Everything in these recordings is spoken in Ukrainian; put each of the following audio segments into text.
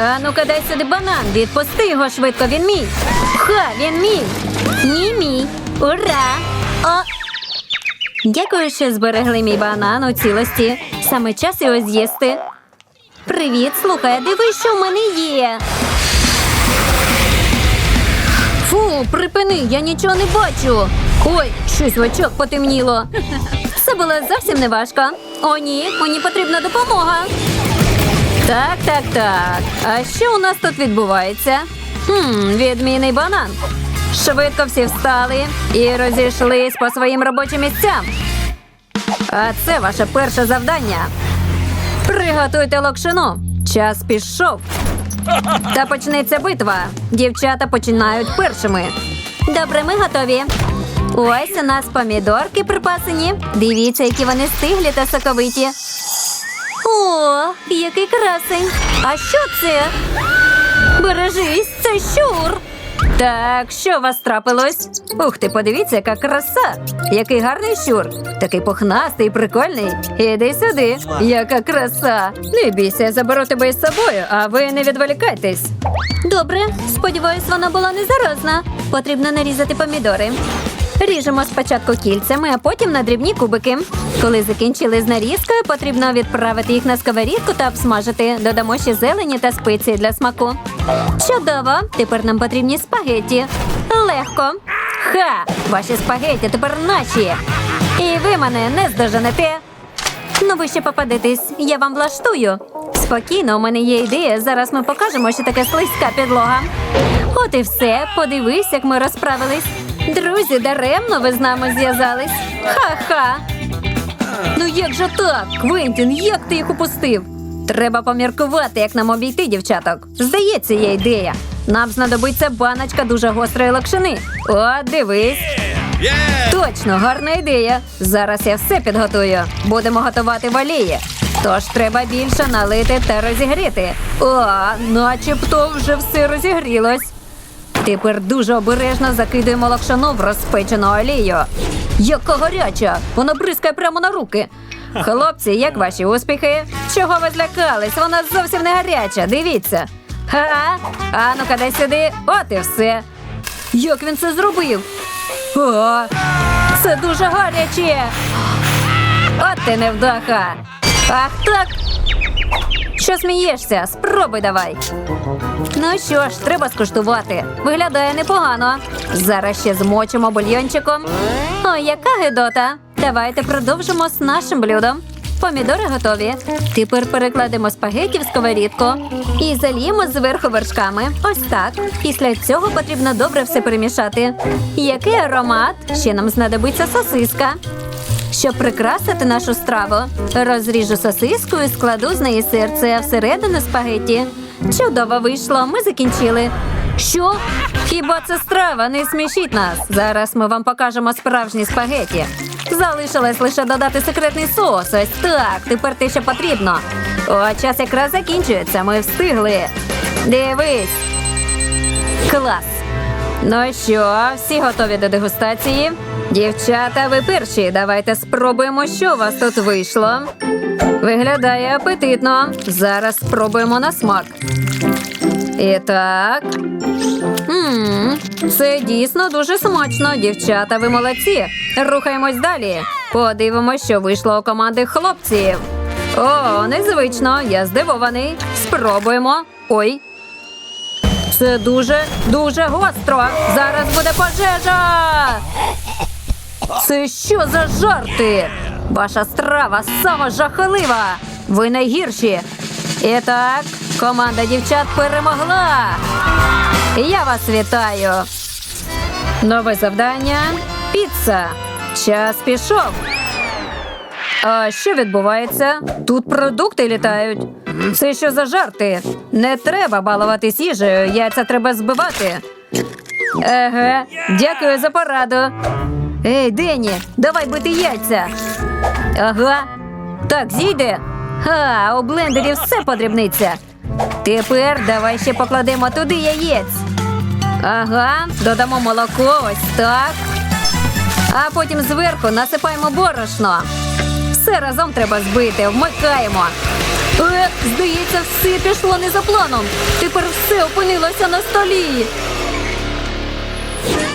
А ну-ка дай сюди банан, відпусти його швидко, він мій. Ха, він мій. Ні, мій. Ура! О! Дякую, що зберегли мій банан у цілості. Саме час його з'їсти. Привіт, слухай, дивись, що в мене є. Фу, припини, я нічого не бачу. Ой, щось в очах потемніло. Це було зовсім не важко. О, ні, мені потрібна допомога. Так, так, так. А що у нас тут відбувається? Хм, відмінний банан. Швидко всі встали і розійшлись по своїм робочим місцям. А це ваше перше завдання. Приготуйте локшину. Час пішов. Та почнеться битва. Дівчата починають першими. Добре, ми готові. Ось у нас помідорки припасені. Дивіться, які вони стиглі та соковиті. О, який красень! А що це? Бережись, це щур. Так, що вас трапилось? Ух ти, подивіться, яка краса! Який гарний щур! Такий пухнастий, прикольний. Іди сюди, яка краса! Не бійся, я заберу тебе із собою, а ви не відволікайтесь. Добре, сподіваюсь, вона була не заразна. Потрібно нарізати помідори. Ріжемо спочатку кільцями, а потім на дрібні кубики. Коли закінчили з нарізкою, потрібно відправити їх на сковорідку та обсмажити. Додамо ще зелені та спеції для смаку. Чудово! Тепер нам потрібні спагетті. Легко. Ха! Ваші спагетті тепер наші. І ви мене не здоженете. Ну, ви ще попадетесь, я вам влаштую. Спокійно, у мене є ідея. Зараз ми покажемо, що таке слизька підлога. От і все. Подивись, як ми розправились. Друзі, даремно ви з нами зв'язались. Ха-ха. Ну як же так? Квентін, як ти їх упустив? Треба поміркувати, як нам обійти дівчаток. Здається, є ідея. Нам знадобиться баночка дуже гострої локшини. О, дивись. Точно, гарна ідея. Зараз я все підготую. Будемо готувати в олії. Тож треба більше налити та розігріти. О, начебто вже все розігрілось. Тепер дуже обережно закидуємо локшину в розпечену олію. Яка гаряча! Вона бризкає прямо на руки. Хлопці, як ваші успіхи? Чого ви злякались? Вона зовсім не гаряча. Дивіться. Ха, а ну-ка дай сюди. От і все. Як він це зробив? О, це дуже гаряче. От ти невдаха. Ах так. Що смієшся? Спробуй давай. Ну що ж, треба скуштувати. Виглядає непогано. Зараз ще змочимо бульйончиком. Ой, яка гидота. Давайте продовжимо з нашим блюдом. Помідори готові. Тепер перекладемо спагеті в сковорідку і заліємо зверху вершками. Ось так. Після цього потрібно добре все перемішати. Який аромат? Ще нам знадобиться сосиска. Щоб прикрасити нашу страву, розріжу сосиску і складу з неї серце, а всередину спагетті. Чудово вийшло, ми закінчили. Що? Хіба це страва? Не смішіть нас. Зараз ми вам покажемо справжні спагеті. Залишилось лише додати секретний соус. Ось так. Тепер те, що потрібно. О, час якраз закінчується. Ми встигли. Дивись. Клас. Ну що, всі готові до дегустації? Дівчата, ви перші. Давайте спробуємо, що у вас тут вийшло. Виглядає апетитно. Зараз спробуємо на смак. І так. Це дійсно дуже смачно. Дівчата, ви молодці. Рухаємось далі. Подивимось, що вийшло у команди хлопців. О, незвично, я здивований. Спробуємо. Ой, це дуже, дуже гостро. Зараз буде пожежа. Це що за жарти? Ваша страва сама жахлива. Ви найгірші. І так, команда дівчат перемогла. Я вас вітаю. Нове завдання піца. Час пішов. А що відбувається? Тут продукти літають. Це що за жарти? Не треба балуватись їжею, яйця треба збивати. Еге, дякую за пораду. Ей, Дені, давай бити яйця. Ага. Так, зійде. Ха, у блендері все подрібниться. Тепер давай ще покладемо туди яєць. Ага, додамо молоко, ось так. А потім зверху насипаємо борошно. Все разом треба збити, вмикаємо. Е, здається, все пішло не за планом. Тепер все опинилося на столі.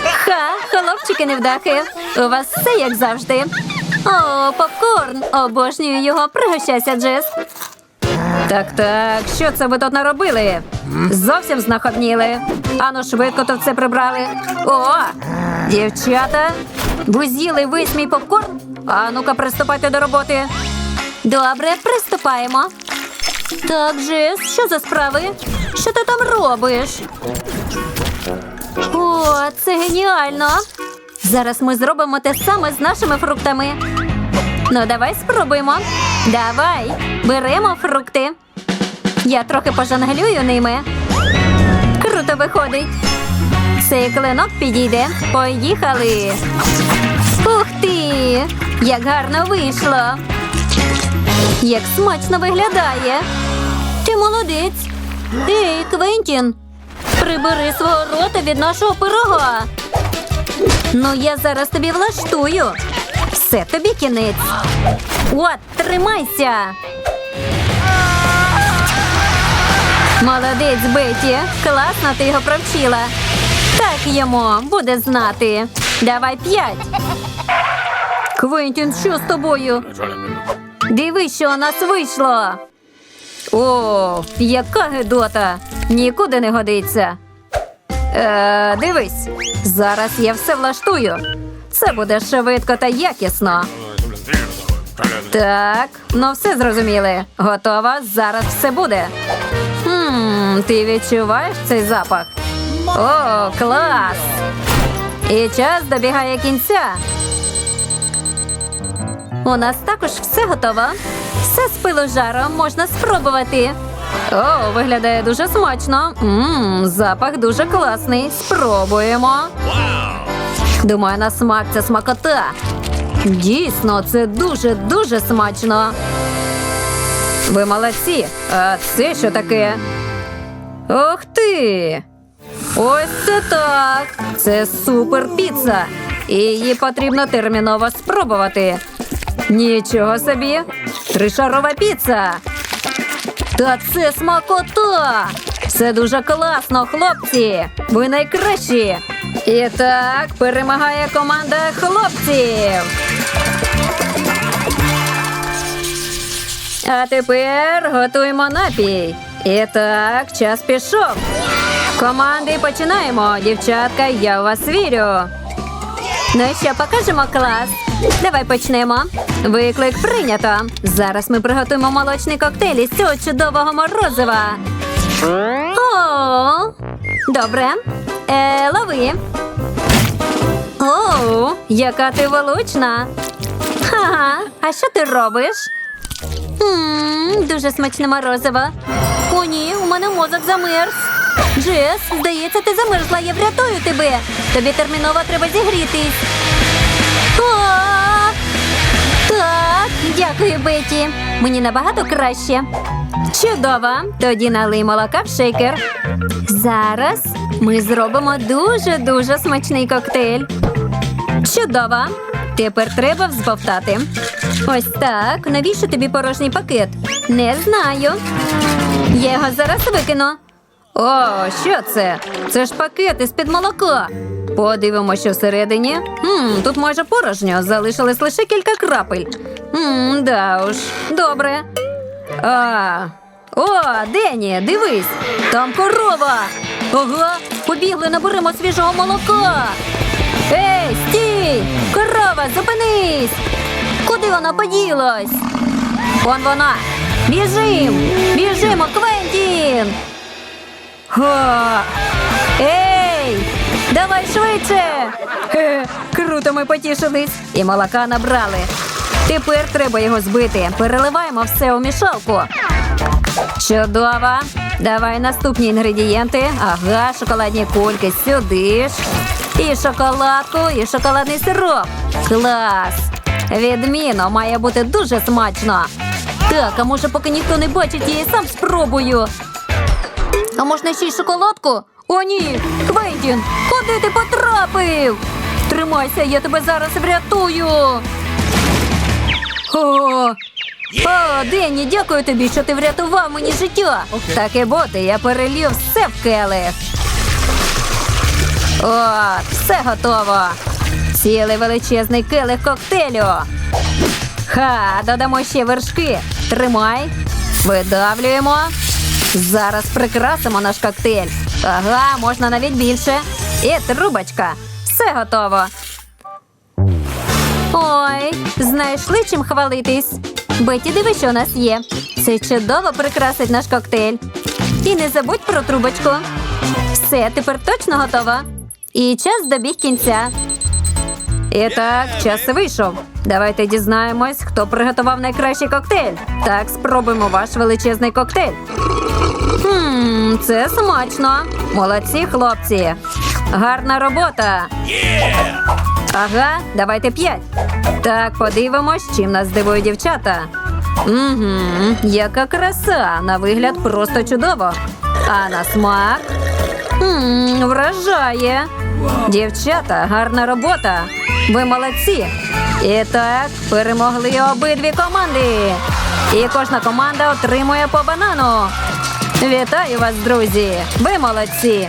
Ха, хлопчики невдахи. У вас все як завжди. О, попкорн! Обожнюю його. Пригощайся, Джес. Так, так, що це ви тут наробили? Зовсім знахабніли. Ану, швидко тут все прибрали. О, дівчата, ви з'їли весь мій попкорн? А ну-ка, приступайте до роботи. Добре, приступаємо. Так, Джес, що за справи? Що ти там робиш? О, це геніально! Зараз ми зробимо те саме з нашими фруктами. Ну, давай спробуємо. Давай, беремо фрукти. Я трохи пожонглюю ними. Круто виходить. Цей клинок підійде. Поїхали. Ух ти! Як гарно вийшло. Як смачно виглядає. Ти молодець. Ей, Квентін, прибери свого рота від нашого пирога. Ну, я зараз тобі влаштую. Все, тобі кінець. От, тримайся. Молодець, Беті. Класно ти його провчила. Так йому буде знати. Давай п'ять. Квентін, що з тобою? Дивись, що у нас вийшло. О, яка гидота! Нікуди не годиться. Е, дивись, зараз я все влаштую. Це буде швидко та якісно. Так, ну все зрозуміли. Готова? Зараз все буде. Хм, ти відчуваєш цей запах? О, клас! І час добігає кінця. У нас також все готово. Все з пилу жаром можна спробувати. О, виглядає дуже смачно. Мм, запах дуже класний. Спробуємо. Думаю, на смак це смакота. Дійсно, це дуже дуже смачно. Ви молодці. А це що таке? Ух ти! Ось це так. Це супер піца. І її потрібно терміново спробувати. Нічого собі. Тришарова піца. Та це смакота! Все дуже класно, хлопці! Ви найкращі! І так, перемагає команда хлопців. А тепер готуємо напій. І так, час пішов. Команди починаємо. Дівчатка, я в вас вірю. Ну і що, покажемо клас. Давай почнемо. Виклик прийнято. Зараз ми приготуємо молочний коктейль із цього чудового морозива. О, добре. Е, лови. О, яка ти влучна. Ха, а що ти робиш? Ммм, дуже смачне морозиво. О, ні, у мене мозок замерз. Джес, здається, ти замерзла, я врятую тебе. Тобі терміново треба зігрітись. Так, дякую, Беті. Мені набагато краще. Чудово. Тоді налий молока в шейкер. Зараз ми зробимо дуже-дуже смачний коктейль. Чудово. Тепер треба взбовтати. Ось так. Навіщо тобі порожній пакет? Не знаю. Я його зараз викину. О, що це? Це ж пакет із-під молока. Подивимося, що всередині. М, тут майже порожньо, залишилось лише кілька крапель. М, да уж, добре. А, о, Дені, дивись, там корова. Ага, побігли, наберемо свіжого молока. Ей, стій! Корова, зупинись! Куди вона поділась? Вон вона. Біжим! Біжимо, Квентін! Га! Давай швидше! Круто ми потішились і молока набрали. Тепер треба його збити. Переливаємо все у мішалку. Чудово. Давай наступні інгредієнти. Ага, шоколадні кульки сюди ж. І шоколадку, і шоколадний сироп. Клас! Відмінно, має бути дуже смачно. Так, а може, поки ніхто не бачить, я і сам спробую. А можна ще й шоколадку? О, ні! Квентін! Куди ти потрапив? Тримайся, я тебе зараз врятую. О, О, Денні, дякую тобі, що ти врятував мені життя. Так і бути, я перелів все в келих. От, все готово. Цілий величезний келих коктейлю. Ха, додамо ще вершки. Тримай. Видавлюємо. Зараз прикрасимо наш коктейль. Ага, можна навіть більше. І трубочка. Все готово. Ой, знайшли чим хвалитись. Беті, диви, що у нас є. Це чудово прикрасить наш коктейль. І не забудь про трубочку. Все, тепер точно готова. І час добіг кінця. І так, час вийшов. Давайте дізнаємось, хто приготував найкращий коктейль. Так, спробуємо ваш величезний коктейль. Хм, це смачно. Молодці, хлопці. Гарна робота. Ага, давайте п'ять. Так, подивимось, чим нас здивують дівчата. Угу, яка краса! На вигляд просто чудово. А на смак? Мм, вражає. Дівчата, гарна робота. Ви молодці. І так, перемогли обидві команди. І кожна команда отримує по банану. Вітаю вас, друзі! Ви молодці!